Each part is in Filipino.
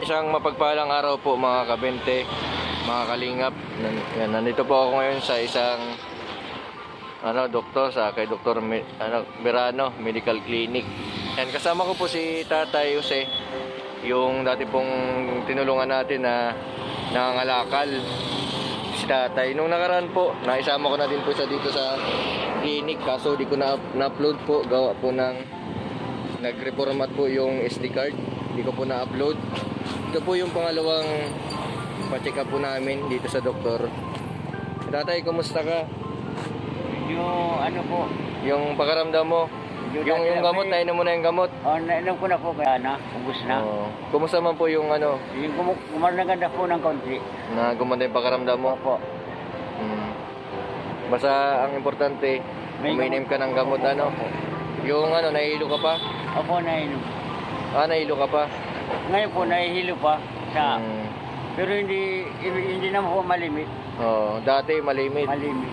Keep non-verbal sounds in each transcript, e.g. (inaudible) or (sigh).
Isang mapagpalang araw po mga kabente, mga kalingap. Yan, Nandito po ako ngayon sa isang ano, doktor sa kay Dr. Mi- ano, Verano Medical Clinic. Yan, kasama ko po si Tatay Jose, yung dati pong tinulungan natin na nangangalakal si Tatay. Nung nakaraan po, naisama ko na din po siya dito sa clinic kaso di ko na na-upload po gawa po ng nag-reformat po yung SD card. Hindi ko po na-upload. Ito po yung pangalawang pa-check up po namin dito sa doktor. Tatay, kumusta ka? Yung ano po, Yung pakaramdam mo? Yung Yung, yung na gamot, may- nainom mo na yung gamot? oh, nainom ko na po kaya na, ubus na. Oo. Kumusta man po yung ano, Yung kum kumaraganda po ng konti. na gumanda yung pakaramdam mo? Opo. Hmm. Basta ang importante, May uminom ka ng gamot ano. Yung ano, nahihilo ka pa? Opo, nainom. Ah, nahihilo ka pa? Ngayon po, nahihilo pa sa... Hmm. Pero hindi hindi naman po malimit. Oo. dati malimit. Malimit.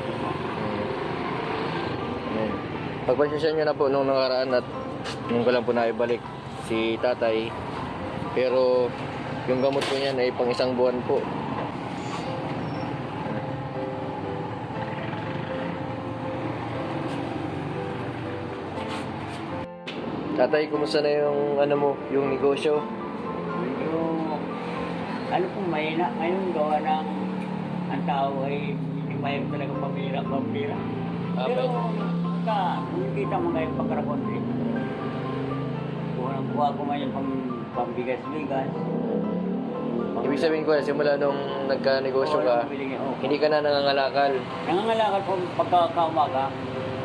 Ayan. Pagpasensya nyo na po nung nakaraan at nung ko lang po naibalik si tatay. Pero yung gamot po niyan ay pang isang buwan po. Tatay, kumusta na yung ano mo, yung negosyo? Medyo... Ano po, mahina. Ngayon gawa ng... Ang tao ay hindi mahirap talaga pamira, pamira. Ah, Pero, ka, kumikita mo ngayon pagkarakonti. Kuha ng kuha ko ngayon pang pambigas-bigas. Ibig sabihin ko, simula nung nagka-negosyo ka, hindi ka na nangangalakal. Nangangalakal po pagkakaumaga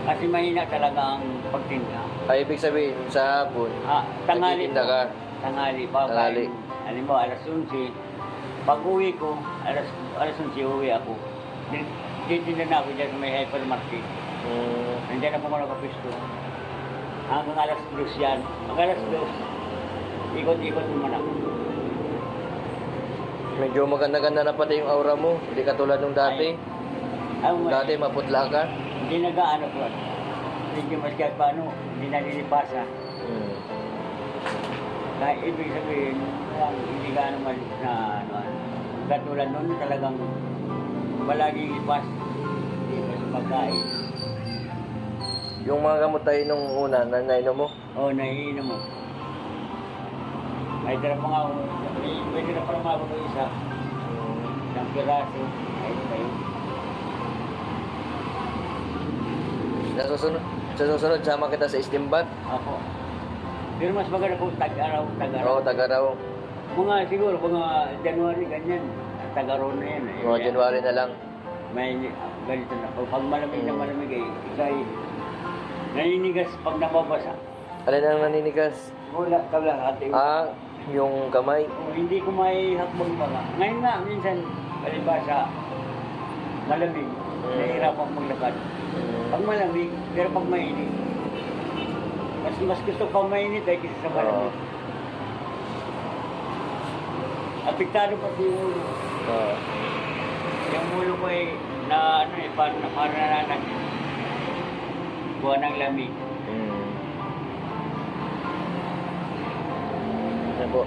kasi mahina talaga ang pagtinda. Ay, ibig sabihin, sa hapon, Ah, tangali nagtitinda ka. Tangali pa. Tanghali. Alam mo, alas 11. Pag uwi ko, alas, alas 11 uwi ako. Di- Titinda na ako dyan sa may hypermarket. Mm, Nandiyan na po ako nakapisto. Hanggang alas 2 yan. Pag alas 2, ikot-ikot naman ako. medyo maganda-ganda na pati yung aura mo. Hindi katulad nung dati. Ay, Dati maputla ka. Hindi nag-ano po. Hindi mas kahit paano, hindi nalilipasa. Mm. Kaya ibig sabihin, parang hindi ka naman na ano, ano. katulad nun talagang palaging lipas. Hindi pa sa pagkain. Yung mga gamot tayo nung una, na nainom mo. Oo, oh, nahihinom mo. May tira pa nga may, may tira pa naman ako isa, isang piraso, ay kayo. Sa susunod, sa susunod, sama kita sa istimbat. Ako. Pero mas maganda kung tag-araw, tag-araw. Oo, taga raw. Mga siguro, mga January, ganyan. Tag-araw na yan. eh. Mga January na lang. May ganito na. Pag, malamig na malamig ay ikay naninigas pag nababasa. Alin ang naninigas? Wala kalahati. Ah, yung kamay. Oh, hindi ko may hakbang pa nga. Ngayon nga, minsan, palibasa, malamig, Mm. Nahihirapan maglakad. Pag malamig, pero pag mainit, mas mas gusto pa mainit ay kaysa sa malamig. Apektado pati yung ulo. Oo. Yung ulo ko ay na ano eh, parang na nananag. Buwan ng lamig. Mm. Yan po.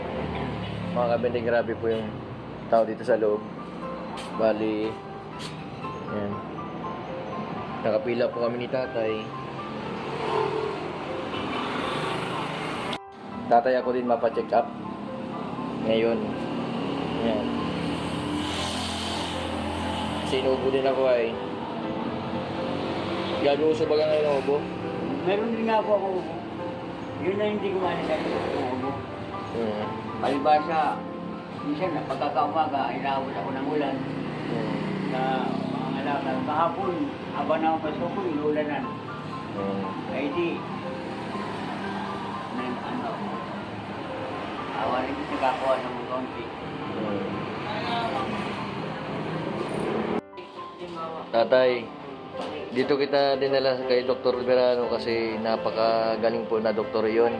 Mga kabende, grabe po yung tao dito sa loob. Bali, yan. Nakapila po kami ni tatay. Tatay ako din mapacheck up. Ngayon. Yan. Sinubo din ako ay. Gaguso ba ka ngayon ng ubo? Meron din nga po ako ubo. Yun na hindi ko malalagay ng ubo. Mm. Palibasa, minsan na pagkakaumaga, inabot ako ng ulan Mm. Sa mga alakal. Kahapon, habang nakapasok ko, inulanan. Mm. Ay di, na, ano, awa rin kasi nakakuha ng konti. Mm. Tatay, dito kita dinala kay Dr. Verano kasi napakagaling po na doktor yon.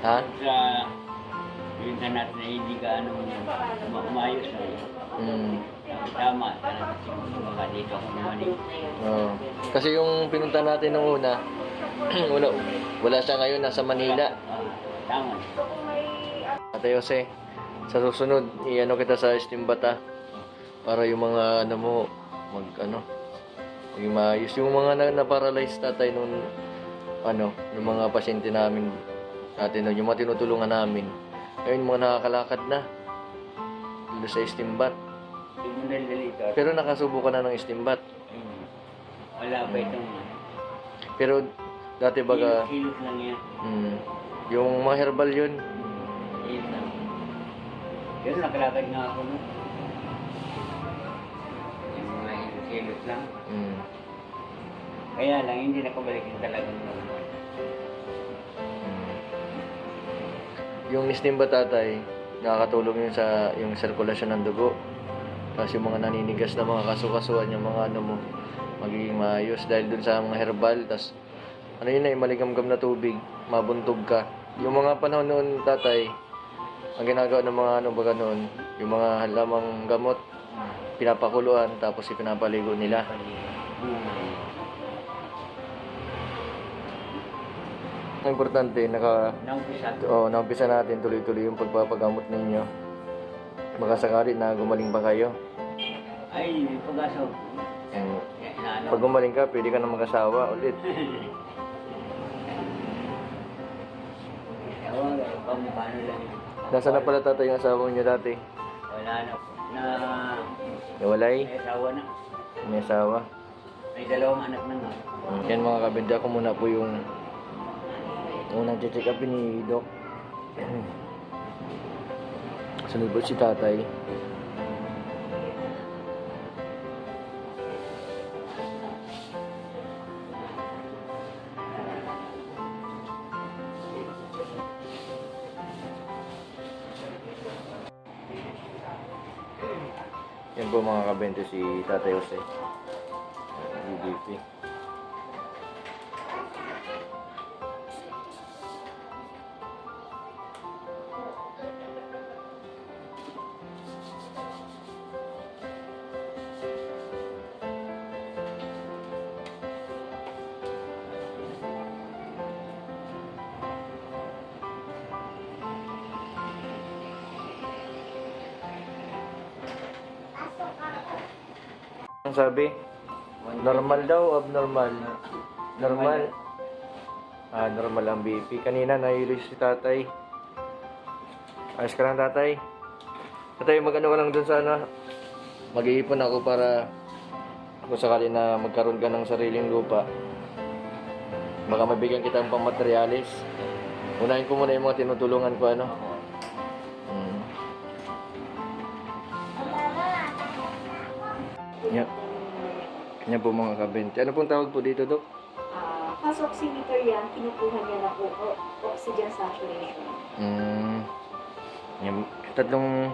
Ha? Sa internet na hindi ka ano, ma- maayos na yun. Mm. Tama, talaga siguro baka dito ako bumalik. Oo. Kasi yung pinunta natin nung una, (clears throat) wala, wala siya ngayon, nasa Manila. Ah, tama. Ate Jose, sa susunod, i-ano kita sa Estimbata para yung mga ano mo, mag ano, yung maayos. Yung mga na, na-paralyze tatay nung ano, yung mga pasyente namin natin, yung mga tinutulungan namin. Ngayon, mga nakakalakad na. Dito sa ka. Pero nakasubo ka na ng Estimbat. Hmm. Wala pa itong Pero dati baga, kilos lang yan. mm, yung mga herbal yun, Yun lang. Pero nakalakad nga ako no. Yung mga kilos lang. mm, Kaya lang, hindi nakabalik yung talagang yung Estimbat tatay, nakakatulong yun sa yung sirkulasyon ng dugo. Tapos yung mga naninigas na mga kasukasuan, yung mga ano mo, magiging maayos dahil dun sa mga herbal. Tapos, ano yun na, yung maligamgam na tubig, mabuntog ka. Yung mga panahon noon, tatay, ang ginagawa ng mga ano baga noon, yung mga halamang gamot, pinapakuluan, tapos ipinapaligo nila. Ang importante, naka, Naumpisa. oh, naumpisa natin tuloy-tuloy yung pagpapagamot ninyo. Baka sakali na gumaling pa kayo. Ay, pag-aso. Inaano. Pag gumaling ka, pwede ka na mag-asawa ulit. (laughs) Nasaan na pala tatay yung asawa niyo dati? Wala na po. Na, Nawalay? may asawa na. May asawa. May dalawang anak na nga. Mm. Yan mga kabinda, ako muna po yung unang check up ni Doc. (clears throat) Sunod si tatay. Yan po mga kabente si Tatay Jose. DDP. Sabi? Normal daw, abnormal. Normal. Ah, normal ang BP. Kanina nailis si tatay. Ayos ka lang tatay. Tatay, mag-ano ka lang dun sa ano. Mag-iipon ako para kung sakali na magkaroon ka ng sariling lupa. Baka mabigyan kita ng pangmaterialis. Unahin ko muna yung mga tinutulungan ko ano. Yan po mga kabente. Ano pong tawag po dito, Dok? Ah, pulse oximeter yan, kinukuha niya na po o- oxygen saturation. Mm. Yan. Tatlong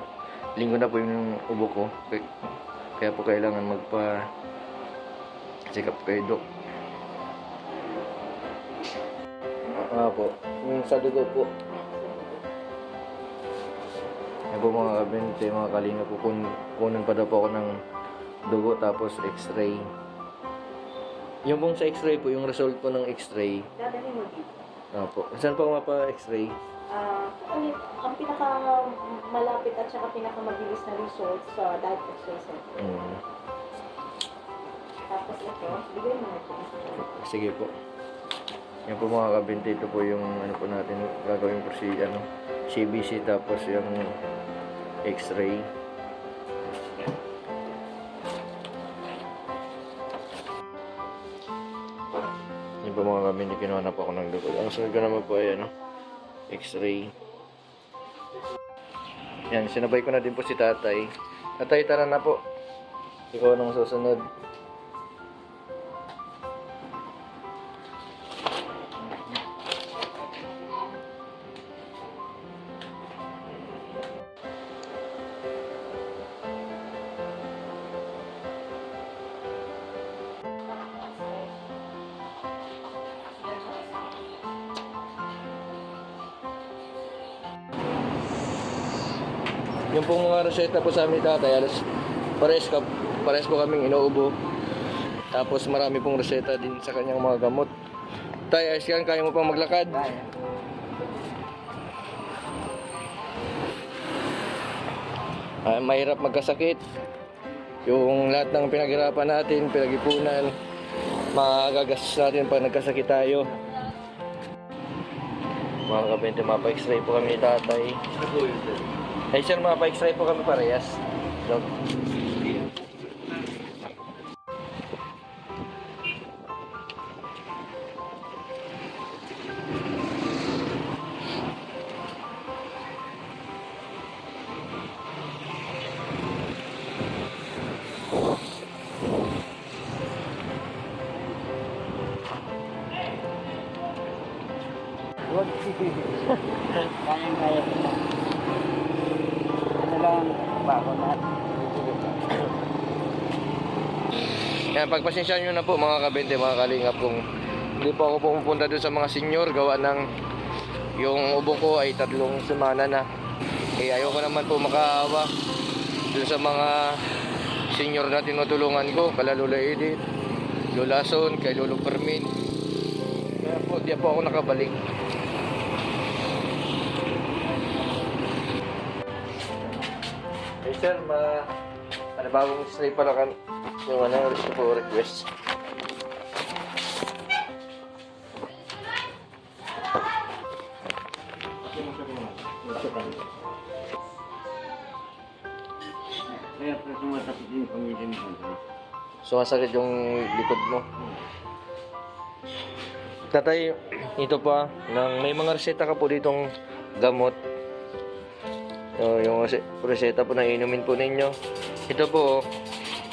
linggo na po yung ubo ko. Kaya- Kaya po kailangan magpa check up kay Dok. Ah, po. Yung sa dugo po. Yan po mga kabente, mga kalinga po. Kun kunin pa daw po ako ng dugo tapos x-ray. Yung pong sa x-ray po, yung result po ng x-ray. Dadali mo dito. Opo. Saan po mapa-x-ray? Ah, ano, ang pinaka malapit at saka pinaka mabilis na result sa diet x-ray center. Mm. Tapos ito, bigay mo na ito. Sige po. Yan po mga kabinte, ito po yung ano po natin gagawin po si ano, CBC tapos yung X-ray. Po mga kabinte, kinuha na po ako ng dugo. Ang sunod ko naman po ay ano, X-ray. Yan, sinabay ko na din po si tatay. Tatay, tara na po. Ikaw nang susunod. Reseta po sa amin tatay, alas pares, ka, pares po kaming inuubo. Tapos marami pong reseta din sa kanyang mga gamot. Tay, ayos yan, kaya mo pang maglakad? Kaya. Ah, mahirap magkasakit. Yung lahat ng pinaghirapan natin, pinag-ipunan, magagastos natin pag nagkasakit tayo. Mga kabente, mapa-x-ray po kami ni tatay. Hey sir, mapa-x-ray po kami parehas. Dok. Good. Kayang kaya ko na. Lang ba ako lahat? Kaya pagpasensyahan nyo na po mga kabente, mga kalingap kung hindi po ako pumupunta doon sa mga senior gawa ng yung ubo ko ay tatlong semana na. Eh ayoko naman po makaawa doon sa mga senior na tinutulungan ko, kala Lola Edith, Lola Son, kay Lolo Fermin. Kaya po, di po ako nakabalik. Sir, ma... Ano bagong stay pala kan yung ano, gusto po request. Sumasakit yung likod mo. Tatay, ito pa, nang may mga reseta ka po ditong gamot. So, yung rese- reseta po na inumin po ninyo. Ito po,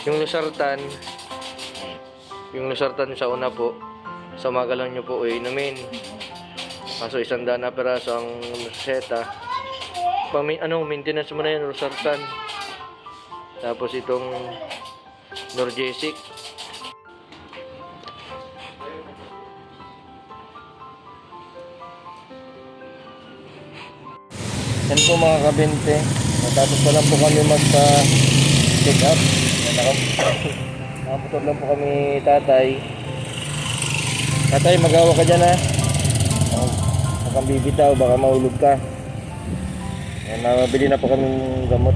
yung Losartan, yung Losartan sa una po, sa umaga lang nyo po inumin. Kaso isang daan na peraso ang reseta. Pami, ano, maintenance mo na yan, Losartan. Tapos itong Norgesic. Yan po mga kabente. Natapos pa lang po kami magpa-check up. Nakap- (coughs) Nakaputor lang po kami tatay. Tatay, magawa ka dyan ha. Huwag kang bibitaw, baka mahulog ka. Yan, nabili na po kami gamot.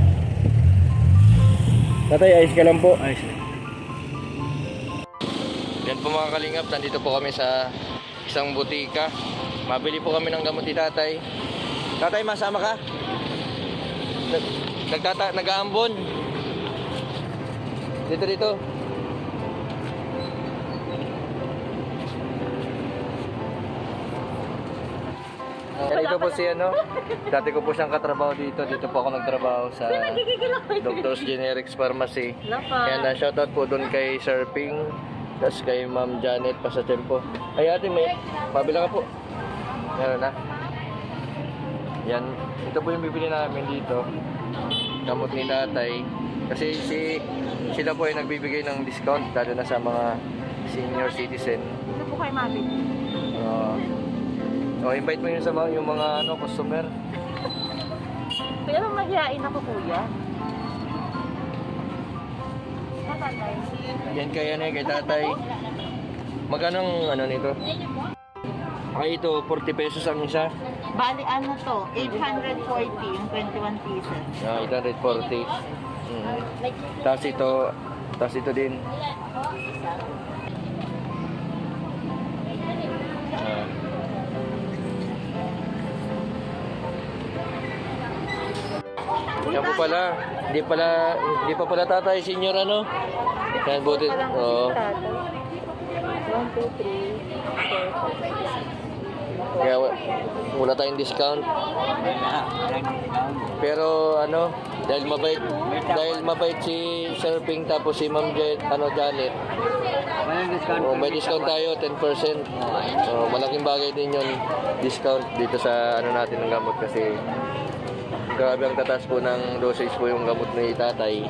Tatay, ayos ka lang po. Ayos na. Yan po mga kalingap, nandito po kami sa isang butika. Mabili po kami ng gamot ni tatay. Tatay, masama ka? Nag- Nagtata, nag-aambon. Dito, dito. Yan, ito po si ano, dati ko po siyang katrabaho dito. Dito po ako nagtrabaho sa Doctor's Generics Pharmacy. Kaya na shoutout po doon kay Sir Ping, tapos kay Ma'am Janet Pasatempo. Ay ate, may pabila ka po. Meron na. Yan, ito po yung bibili namin dito. Gamot ni tatay. Kasi si sila po ay nagbibigay ng discount lalo na sa mga senior citizen. Ano po kayo mabili? Uh, so invite mo yun sa mga, yung mga ano, customer. (laughs) Kaya lang mahihain ako kuya. Yan kaya na kay tatay. Magkano ano nito? Ay ito, 40 pesos ang isa. Bali ano to? 840 yung 21 pieces. Ah, 840. Mm. Tapos ito, tapos ito din. Ah. Yan po pala, hindi pala, hindi pa pala tatay senior ano? Yan buti, oo. 1, 2, 3, 4, Kaya wa- wala tayong discount. Walang discount. Pero ano, dahil mabait, dahil mabait si Sir Ping tapos si Ma'am Jet, ano Janet, oh, may discount tayo 10%. So, malaking bagay din yung discount dito sa ano natin ng gamot kasi grabe ang tatas po ng dosage po yung gamot ni tatay.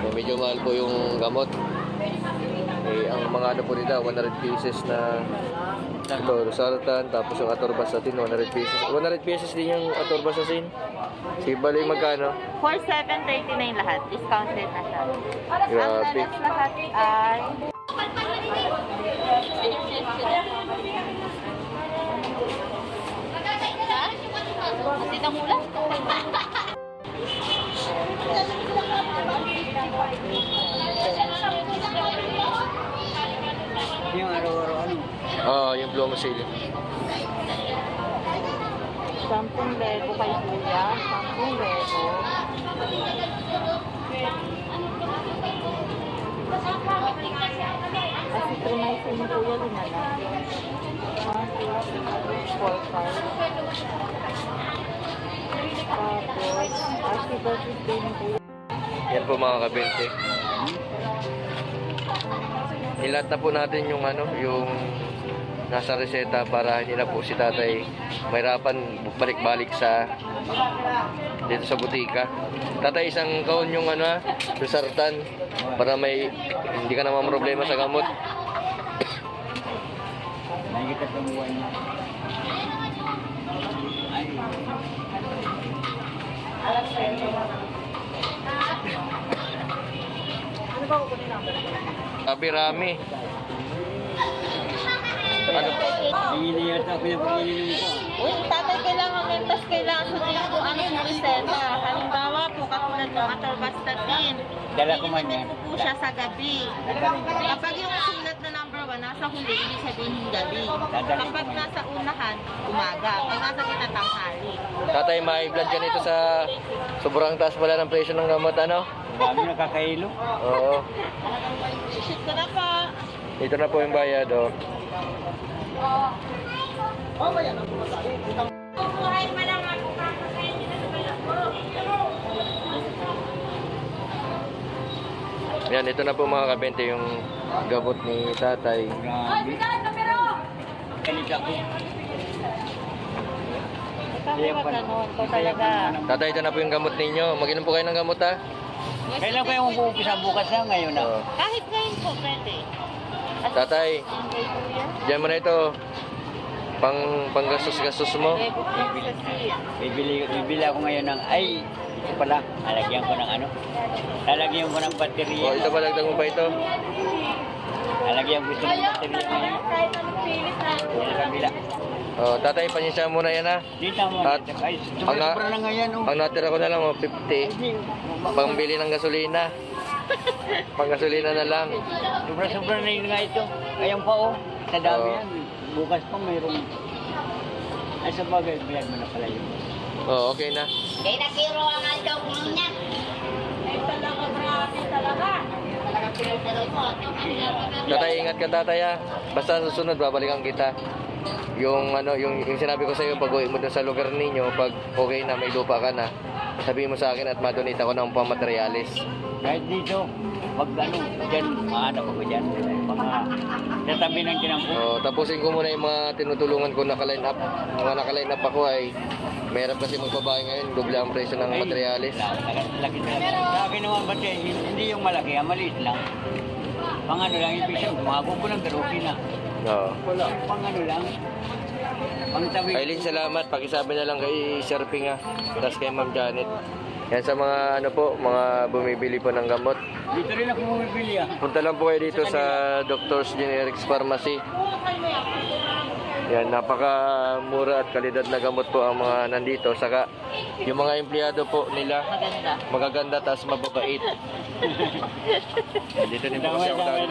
So, medyo mahal po yung gamot. Ang mga ano po nila, 100 pieces na ito, Rosartan, tapos yung Atorvastatin, 100 pieces. 100 pieces din yung Atorvastatin. Si Baloy magkano? 4739 lahat. Discounted na siya. Grabe. Ang lahat ay Kasi tamulan. (laughs) Yung Blomosil. Sampung lego kay Kuya. Sampung lego. Kasi trinaysin ni Kuya, lima lang. One, two, three, four, five. Tapos, happy birthday ni Kuya. Yan po mga kabente. Nilat na po natin yung ano, yung nasa reseta para hindi na po si tatay mahirapan balik-balik sa dito sa butika. Tatay, isang kaon yung ano, ah, yung sartan para may hindi ka na problema sa gamot. Sabi rami. Ano? Hindi yata pinapagilinom ko. Uy, tatay, kailangan mentas, kailangan sundin po ang reseta. Halimbawa po, katulad ng atorvastatin. Dala ko man yan. Ito po siya sa gabi. Kapag yung sulat na number 1, nasa huli, ibig sabihin yung gabi. Kapag nasa unahan, umaga. Pag nasa kita, tanghali. Tatay, may blood ka nito sa sobrang taas pala ng presyo ng gamot, ano? Ang dami nakakailo. Oo. Shoot ko na po. Dito na po yung bayad, oh. Buhay pa lang ako kakasayin nila sa balakbo. Yan, ito na po mga kabente yung gamot ni tatay. Grabe. Talaga. Tatay, ito na po yung gamot ninyo. Mag-inom po kayo ng gamot, ha? Kailan ko yung uumpisa bukas na ngayon na? Oo. Kahit ngayon po, pwede. Tatay, diyan mo na ito. Pang panggastos-gastos mo. Yan. Bibili, bibili ako ngayon ng, ay, ito pala, lalagyan ko ng ano? Lalagyan ko ng baterya. ito pa, dagdag mo pa ito. Lalagyan ko ito ng baterya ngayon. Kahit anong pilit na. Yan ang kabila. O, tatay, pansya mo na yan, ha? Dito mo. At Ay, ang na-. Oh. Ang natira ko na lang, oh, 50. Hindi. Pangbili ng gasolina. Pang gasolina na lang. Sobra-sobra na yun nga ito. Ayun pa oh. Sa dami Oo. yan. Bukas pa mayroong... Ay sa bagay, bayad mo na pala yun. O, okay na. Kaya nakiro ang aldaw niya. Ay talaga, grabe talaga. Talaga pinagdalo mo. Tatay, ingat ka tatay, ha? Basta susunod, babalikan kita. Yung ano, yung, yung sinabi ko sa iyo pag uwi mo dun sa lugar ninyo, pag okay na, may lupa ka na, sabihin mo sa akin at madonate ako ng pamaterialis. Kahit dito, pag ano, dyan, mahanap ako dyan. Mga natabi ng kinampo. So, tapusin ko muna yung mga tinutulungan ko naka-line up. Mga naka-line up ako ay mahirap kasi magbabae ngayon, doble ang presyo ng materialis. Laki talaga. Sa akin naman ba hindi yung malaki, ang maliit lang. Pang ano lang, ibig sabihin, gumagong ko pero okay na. Oo. Pang ano lang. Aileen, salamat. Pakisabi na lang kay Sir Ping ha. Tapos kay Ma'am Janet. Yan sa mga ano po, mga bumibili po ng gamot. Dito rin ako bumibili ah. Punta lang po kayo dito sa Doctor's Generics Pharmacy. Yan, napakamura at kalidad na gamot po ang mga nandito. Saka yung mga empleyado po nila, Maganda. magaganda tapos mababait. (laughs) dito din po kasi ako dahil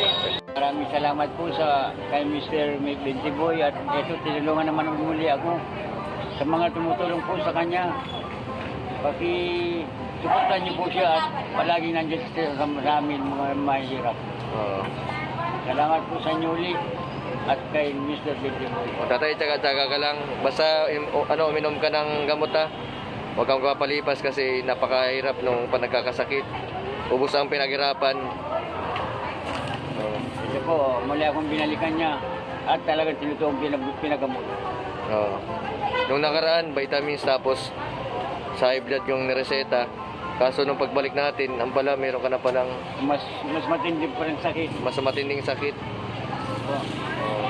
nagtrabaho. Maraming salamat po sa kay Mr. Boy at ito tinulungan naman ng muli ako sa mga tumutulong po sa kanya. Paki suportahan niyo po siya at palagi nandiyan siya sa amin mga mahirap. Oo. Salamat po sa inyo ulit at kay Mr. Boy. Tatay, tsaga-tsaga ka lang. Basta im- o- ano, uminom ka ng gamot ha. Huwag kang kapalipas kasi napakahirap nung panagkakasakit. Ubus ang pinaghirapan. Po, muli akong binalikan niya at talagang tinutuong pinag pinagamot. Oo. Nung nakaraan, vitamins tapos sa high blood yung nireseta. Kaso nung pagbalik natin, ang pala meron ka na palang Mas mas matindi pa rin sakit. mas matinding sakit. Po.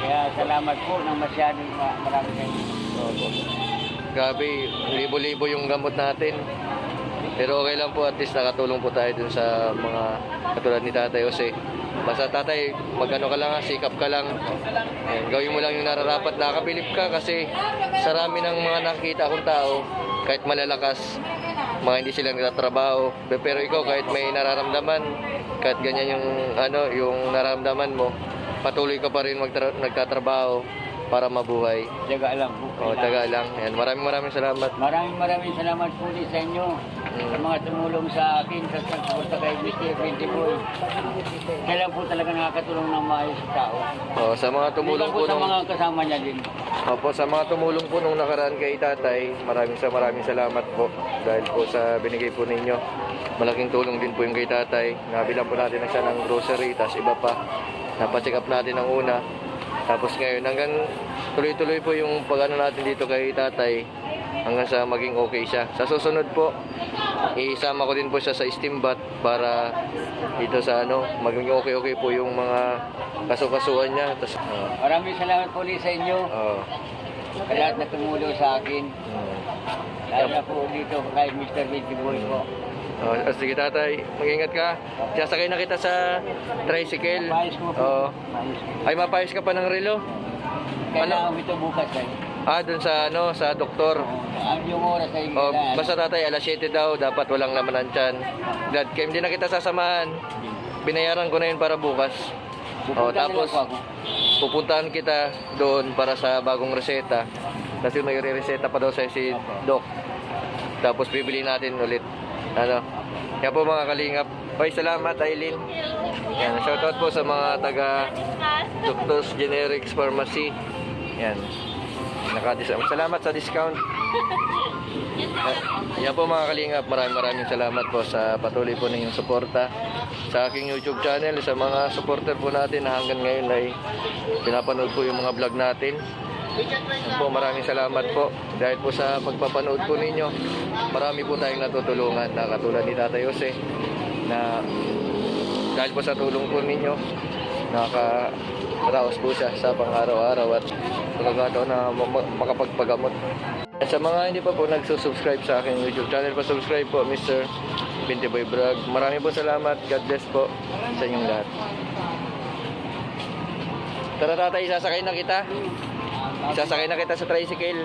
Kaya salamat po ng masyadong ma- marami kayo. Grabe, libo-libo yung gamot natin. Pero okay lang po at least nakatulong po tayo dun sa mga katulad ni Tatay Jose. Basta tatay, magano ka lang, ha, sikap ka lang. Ayan, gawin mo lang yung nararapat. Nakakabilib ka kasi sa rami ng mga nakikita akong tao, kahit malalakas, mga hindi sila nagtatrabaho. Pero ikaw kahit may nararamdaman, kahit ganyan yung ano, yung nararamdaman mo, patuloy ka pa rin magtra- nagtatrabaho para mabuhay. Tiyaga lang po. O, taga lang. Ayan, maraming maraming salamat. Maraming maraming salamat po ulit sa inyo sa mga tumulong sa akin sa pagsuporta kay Mr. Binti Boy. Kailan po talaga nakakatulong ng maayos sa tao. O, sa mga tumulong po po sa nung, mga kasama niya din. Opo, sa mga tumulong po nung nakaraan kay tatay, maraming sa maraming salamat po dahil po sa binigay po ninyo. Malaking tulong din po yung kay tatay. Nabilang po natin na siya ng grocery, tapos iba pa. Napacheck up natin ang una. Tapos ngayon, hanggang tuloy-tuloy po yung pag-ano natin dito kay tatay hanggang sa maging okay siya. Sa susunod po, isama ko din po siya sa steam bath para dito sa ano, maging okay-okay po yung mga kasukasuan niya. Tapos, uh, Maraming salamat po ulit sa inyo. uh, Sa lahat na tumulong sa akin. mm. Lalo na po dito kay Mr. Binti Boy po. Oh, oh, sige tatay, mag-ingat ka. Sasakay na kita sa tricycle. Maayos ko po. Ko. Ay, mapayos ka pa ng relo? Kailangan ito bukas ay. Ah, dun sa ano, sa doktor. Ang yung oras ay Oh, kailangan. basta tatay, alas 7 daw, dapat walang laman ng tiyan. Dad, kaya hindi na kita sasamahan. Binayaran ko na yun para bukas. Pupunta Oh, tapos pupuntahan kita doon para sa bagong reseta. Kasi may reseta pa daw sa si Doc. Tapos bibili natin ulit. Ano? Yan po mga kalingap. Bye, salamat Aileen. Yan, shoutout po sa mga taga Doctors Generics Pharmacy. Yan. Naka salamat sa discount. Yan po mga kalingap, maraming maraming salamat po sa patuloy po ninyong suporta sa aking YouTube channel, sa mga supporter po natin na hanggang ngayon ay pinapanood po yung mga vlog natin. Po, maraming salamat po. Dahil po sa pagpapanood po ninyo, marami po tayong natutulungan na katulad ni Tatay Jose na dahil po sa tulong po ninyo, nakaraos po siya sa pang-araw-araw at pagkakataon na ma- ma- makapagpagamot. At sa mga hindi pa po nagsusubscribe sa aking YouTube channel, pa-subscribe po Mr. Binti Boy Vlog. Marami po salamat. God bless po sa inyong lahat. Tara tatay, sasakay na kita. Sasakay na kita sa tricycle.